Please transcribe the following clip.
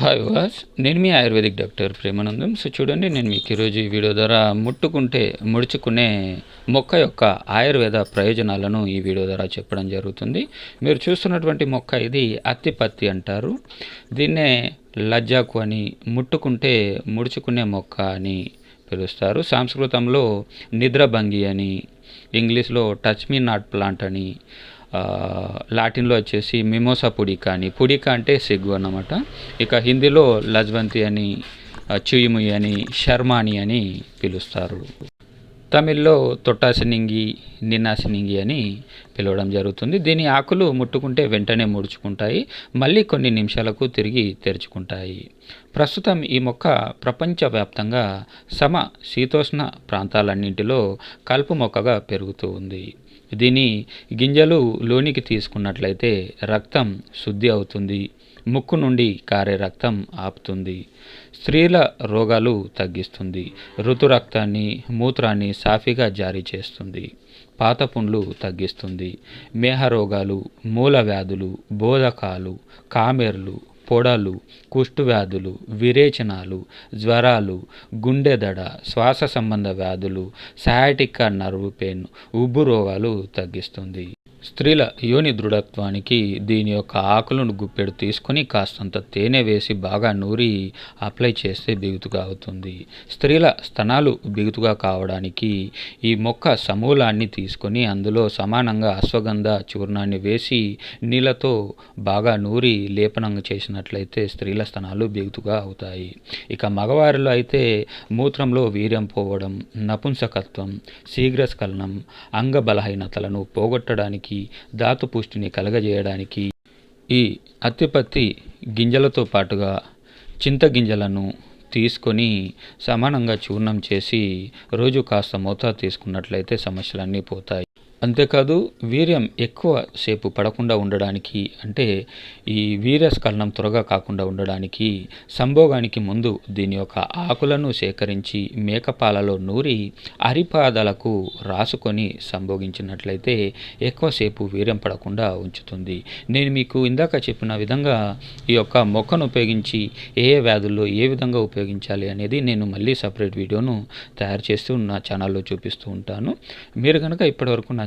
Hi వాస్ నేను మీ ఆయుర్వేదిక్ డాక్టర్ ప్రేమానందం. సో చూడండి నేను మీకు ఈరోజు ఈ వీడియో ద్వారా ముట్టుకుంటే ముడుచుకునే మొక్క యొక్క ఆయుర్వేద ప్రయోజనాలను ఈ వీడియో ద్వారా చెప్పడం జరుగుతుంది. మీరు చూస్తున్నటువంటి మొక్క ఇది అత్తిపత్తి అంటారు. దీన్నే లజ్జాకు అని ముట్టుకుంటే ముడుచుకునే మొక్క అని పిలుస్తారు. సంస్కృతంలో నిద్రభంగి అని ఇంగ్లీష్లో టచ్ మీ నాట్ ప్లాంట్ అని లాటిన్లో వచ్చేసి మిమోసా పుడిక అని. పుడిక అంటే సిగ్గు అన్నమాట. ఇక హిందీలో లజ్వంతి అని ఆ, చుయిముయి అని శర్మాని అని పిలుస్తారు. తమిళ్ళో తొట్టాసినింగి నిన్నాసినింగి అని పిలవడం జరుగుతుంది. దీని ఆకులు ముట్టుకుంటే వెంటనే ముడుచుకుంటాయి. మళ్ళీ కొన్ని నిమిషాలకు తిరిగి తెరుచుకుంటాయి. ప్రస్తుతం ఈ మొక్క ప్రపంచవ్యాప్తంగా సమ శీతోష్ణ ప్రాంతాలన్నింటిలో కలుపు మొక్కగా పెరుగుతూ ఉంది. దీని గింజలు లోనికి తీసుకున్నట్లయితే రక్తం శుద్ధి అవుతుంది. ముక్కు నుండి కారే రక్తం ఆపుతుంది. స్త్రీల రోగాలు తగ్గిస్తుంది. ఋతురక్తాన్ని మూత్రాన్ని సాఫీగా జారీ చేస్తుంది. పాత పుండ్లు తగ్గిస్తుంది. మేహ రోగాలు మూల వ్యాధులు బోధకాలు కామెర్లు పొడలు కుష్టు వ్యాధులు విరేచనాలు జ్వరాలు గుండె దడ శ్వాస సంబంధ వ్యాధులు సయాటికా నర్వ్ పెయిన్ ఉబ్బు రోగాలు తగ్గిస్తుంది. స్త్రీల యోని దృఢత్వానికి దీని యొక్క ఆకులను గుప్పెడు తీసుకొని కాస్తంత తేనె వేసి బాగా నూరి అప్లై చేస్తే బిగుతుగా అవుతుంది. స్త్రీల స్తనాలు బిగుతుగా కావడానికి ఈ మొక్క సమూలాన్ని తీసుకొని అందులో సమానంగా అశ్వగంధ చూర్ణాన్ని వేసి నీళ్ళతో బాగా నూరి లేపనంగా చేసినట్లయితే స్త్రీల స్తనాలు బిగుతుగా అవుతాయి. ఇక మగవారిలో అయితే మూత్రంలో వీర్యం పోవడం నపుంసకత్వం శీఘ్రస్ఖలనం అంగ బలహీనతలను పోగొట్టడానికి ధాతు పుష్టిని కలగజేయడానికి ఈ అత్తిపత్తి గింజలతో పాటుగా చింతగింజలను తీసుకొని సమానంగా చూర్ణం చేసి రోజు కాస్త మోతాదు తీసుకున్నట్లయితే సమస్యలన్నీ పోతాయి. అంతేకాదు వీర్యం ఎక్కువ సేపు పడకుండా ఉండడానికి అంటే ఈ వీర్యస్ఖలనం త్వరగా కాకుండా ఉండడానికి సంభోగానికి ముందు దీని యొక్క ఆకులను సేకరించి మేకపాలలో నూరి అరిపాదాలకు రాసుకొని సంభోగించినట్లయితే ఎక్కువసేపు వీర్యం పడకుండా ఉంచుతుంది. నేను మీకు ఇందాక చెప్పిన విధంగా ఈ యొక్క మొక్కను ఉపయోగించి ఏ ఏ వ్యాధుల్లో ఏ విధంగా ఉపయోగించాలి అనేది నేను మళ్ళీ సపరేట్ వీడియోను తయారు చేస్తూ నా ఛానల్లో చూపిస్తూ ఉంటాను. మీరు కనుక ఇప్పటివరకు నా